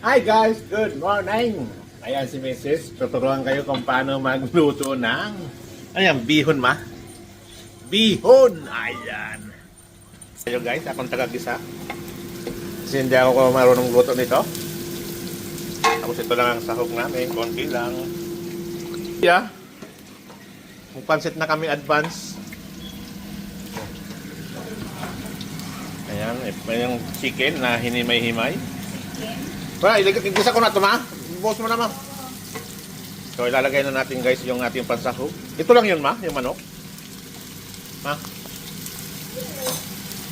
Hi guys, good morning! Ayan si Mrs. Tuturuan kayo kung paano magluto ng... Ayan, bihon ma? Bihon! Ayan! Ayo guys, akong tagagisa. Kasi hindi ako marunong luto nito. Tapos ito lang ang sahog namin, konti lang. Yeah. Magpansit na kami advance. Ayan, yung chicken na hinimay-himay. Wala, igisa ko na ito, ma. Bukas mo na, ma. So, ilalagay na natin, guys, yung ating pansahog. Ito lang yun, ma, yung manok. Ma.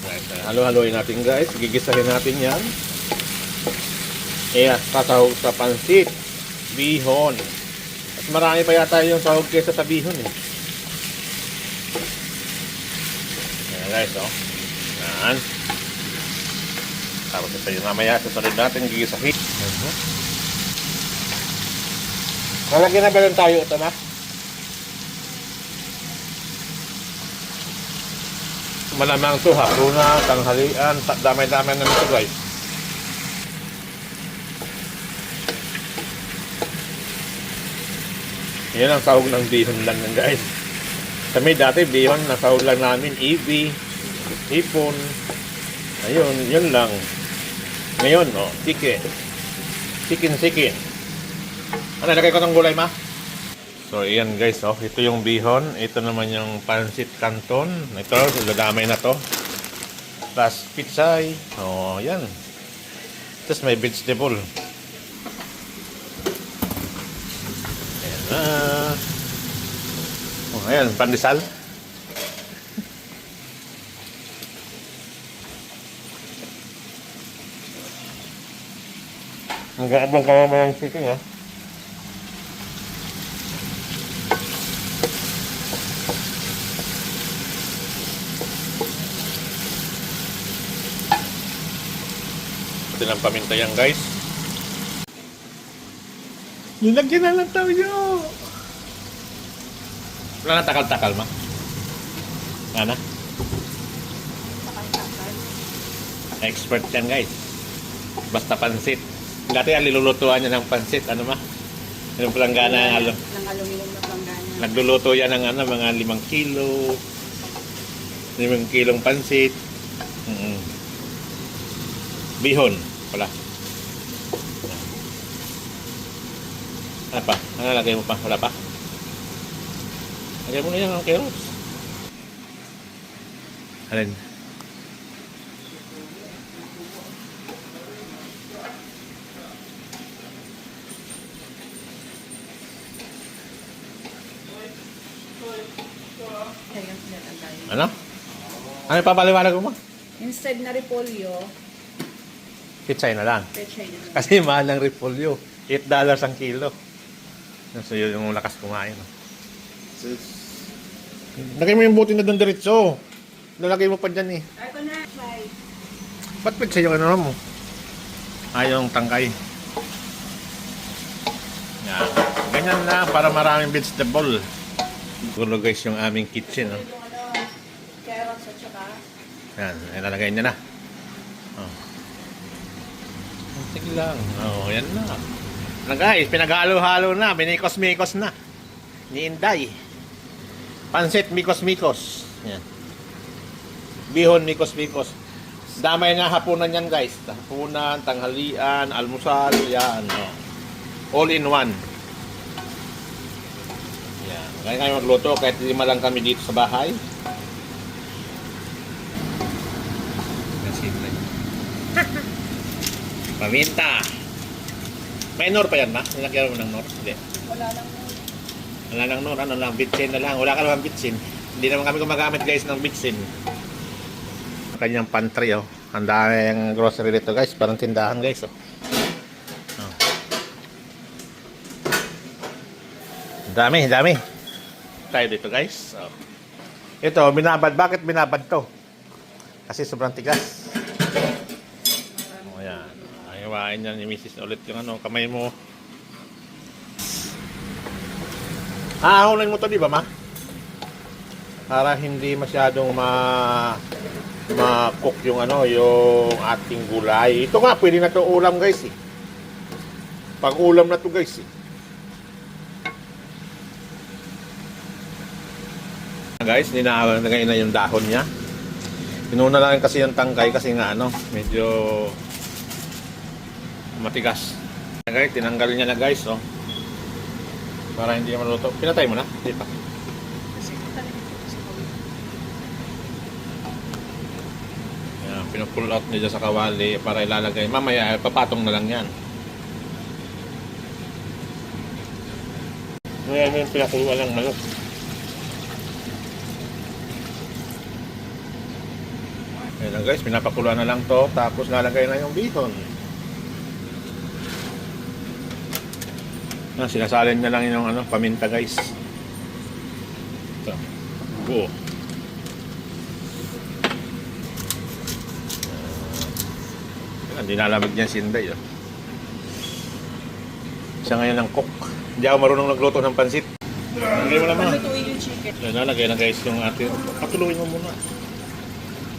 Right, uh, halo-haloin natin, guys. Gigisahin natin yan. Iya, sasahog sa pansit. Bihon. At marami pa yata yung sahog kesa sa bihon, eh. Ayan, guys, oh. Yan. Tapos ito yung mamaya, susunod natin, gigisahin. Lalagyan na ba lang tayo ito na? Malamang ito, hapuna, tanghalian, ta- damay-damay na nito guys. Yan ang sahog ng bihon lang yan guys. Kami dati bihon, nasahog lang namin, EV, ipon, ayun, yun lang. Ngayon, oh, chicken. Chicken, chicken. Ano, lagay ko ng gulay, ma? So, ayan guys, oh. Ito yung bihon. Ito naman yung pancit canton. Ito, dadamay na to. Plus pitsay. Oh, yan. Tapos may vegetable. Ayan na. Oh, ayan, pandesal. Ang gabang ka naman ng chicken, ha? Ito ng paminta yan, guys. Nilagyan na lang tayo. Wala na takal-takal, ma. Ano? Expert yan, guys. Basta pansit. Dati ang nilulutuan niya ng pansit. Ano ma? Yung palanggana ng alo. ng aluminum na planggana. Nagluluto yan ng ano, mga limang kilo. Limang kilong pansit. Mm Bihon pala. Ano pa? Ano lagay mo pa? Wala pa? Lagay mo na yan ang carrots. Alin? Ano? Ano papaliwanag mo? Instead na repolyo, Pitsay na lang. pechay na naman. Kasi mahal ng repolyo. 8 dollars ang kilo. So yun yung lakas kumain. no? Lagay mo yung buti na doon diretso. Lalagay mo pa dyan eh. Ito na, try. Ba't pitsay yung ano mo? Ah, yung tangkay. Yan. Ganyan na para maraming vegetable. Gulo guys yung aming kitchen. No? Yung ano, carrots at saka Yan, ilalagay niya na. Oh. Sige lang. Oh, yan na. Na guys, pinag-halo-halo na. Binikos-mikos na. Ni Inday. Pansit mikos-mikos. Yan. Bihon mikos-mikos. Damay na hapunan yan guys. Hapunan, tanghalian, almusal, yan. Oh. All in one. Yan. Kaya kayo magluto kahit lima lang kami dito sa bahay. Paminta. May nor pa yan, ma? Nilagyan mo ng nor? Hindi. wala lang Wala nang nor. Ano lang, bitsin na lang. Wala ka naman bitsin. Hindi naman kami gumagamit guys ng bitsin. Kanyang pantry, oh. Ang daming grocery dito guys. Parang tindahan guys, oh. oh. Dami, dami. Tayo dito guys. Oh. Ito, binabad. Bakit binabad to? Kasi sobrang tigas. Ayawain niya ni Mrs. ulit yung ano, kamay mo. Aahunin mo to, di ba, ma? Para hindi masyadong ma ma-cook yung ano, yung ating gulay. Ito nga, pwede na to ulam, guys, eh. Pang ulam na to guys. eh. Guys, ninaawan na ngayon na yung dahon niya. Pinuna lang kasi yung tangkay kasi nga ano, medyo matigas. Guys, tinanggal niya na guys, oh. Para hindi maluto. Pinatay mo na? Hindi pa. Yan, pinupull out niya sa kawali para ilalagay. Mamaya, eh, papatong na lang yan. Ngayon yung pinakuluan ng manok. Ayan guys, pinapakuluan na lang to. Tapos lalagay na yung bihon. Ah, sinasalin niya lang yung ano, paminta guys. Ito. Buo. Yan, dinalamig niya si Inday. Oh. Siya ngayon ang cook. Hindi ako marunong nagluto ng pansit. Lagay mo naman. Palutuin yung chicken. Yan, nalagay na guys yung ating... Patuluin mo muna.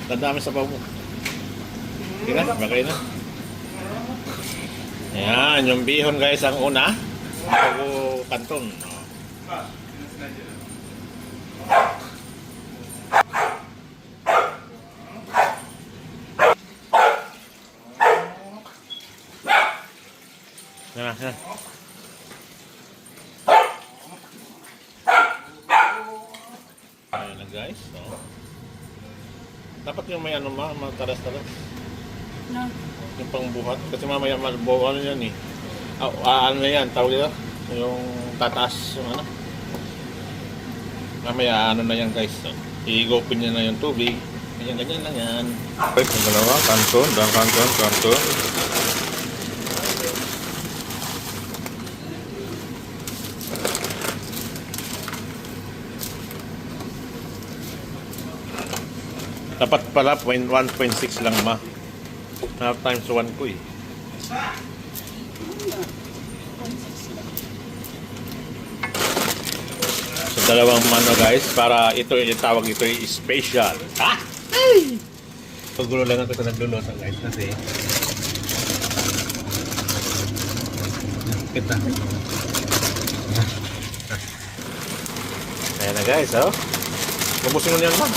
Tandami sa baw mo. Sige na, bagay na. Yan, yung bihon guys ang una. Bago kanton. Oh. Yan na, yan. Ayan na guys. Oh. Dapat yung may ano ma, mataras-taras. No. Yung pangbuhat. Kasi mamaya malbo ano yan eh. Ah, ah, ano yan, tawag dito? Yung tataas yung ano. Mamaya ano na yan guys. So, Iigopin niya na yung tubig. Ganyan, ganyan lang yan. Okay, yung dalawa, kanton, dan kanton, kanton. Dapat pala point- 1.6 lang ma. Half times 1 ko eh. Dalawang mano guys para ito yung tawag ito yung special. Ha? Ay! Pagulo lang ako sa nagluluto guys kasi kita. Ayan na guys, oh. Bubusin mo niyan ma.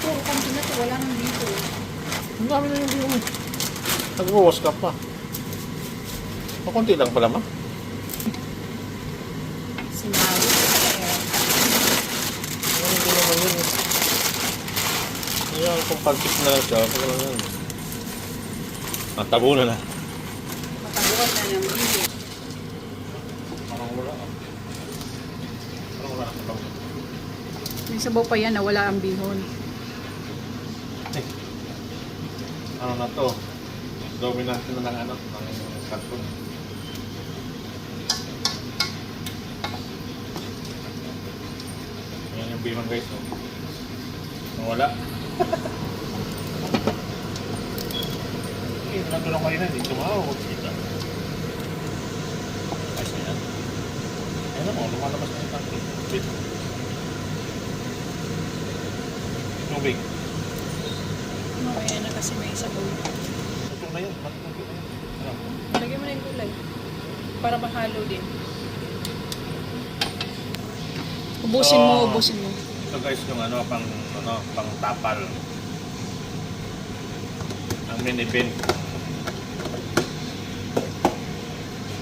Puro kanto na to. Wala nang dito. Ang dami na yung mo. Nag-wash ka pa. Pakunti lang pala ma. Sinabi ko kaya. Ano hindi naman yun eh. Ayan, kung pagkit na lang siya, ano naman yun. Ang tabo na na. Mataguan na ng video. Parang wala. Parang wala tabo. May sabaw pa yan na wala ang bihon. Ano na to? Dominant na ng ano, ng karton. Ayan yung bihon guys. Oh. Nawala. Eh, nagtulong kayo na. Hindi tumawag. Kita. Ayos na yan. Ayan mo, lumalabas na yung tangke. Wait. Tubig. Mamaya na kasi may sabaw. Ito na yan. Matutugin na yan. Ano? Lagyan mo na yung gulay. Para mahalo din. Ubusin mo, Oh. ubusin mo. Ito guys yung ano pang ano pang tapal. Ang mini bin.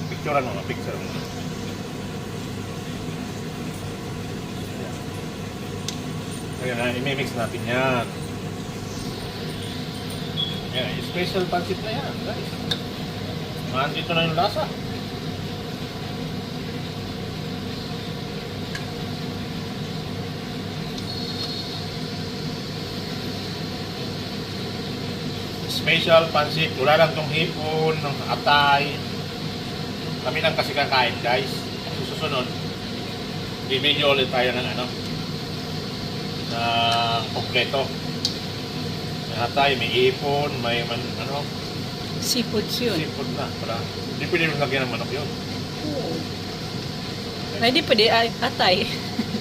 Picture ano, picture mo. Ayan na, imimix natin yan. Yan, special pancit na yan, guys. Nandito na yung lasa. Special pancit. Wala lang tong hipon, ng atay. Kami lang kasi kakain, guys. Sa susunod, bibigyan ulit tayo ng ano, ng kompleto. May atay, may hipon, may man, ano, Seafoods yun. seafood na. Para, hindi pwede lagyan ng manok yun. Oo. Pwede pwede ay atay.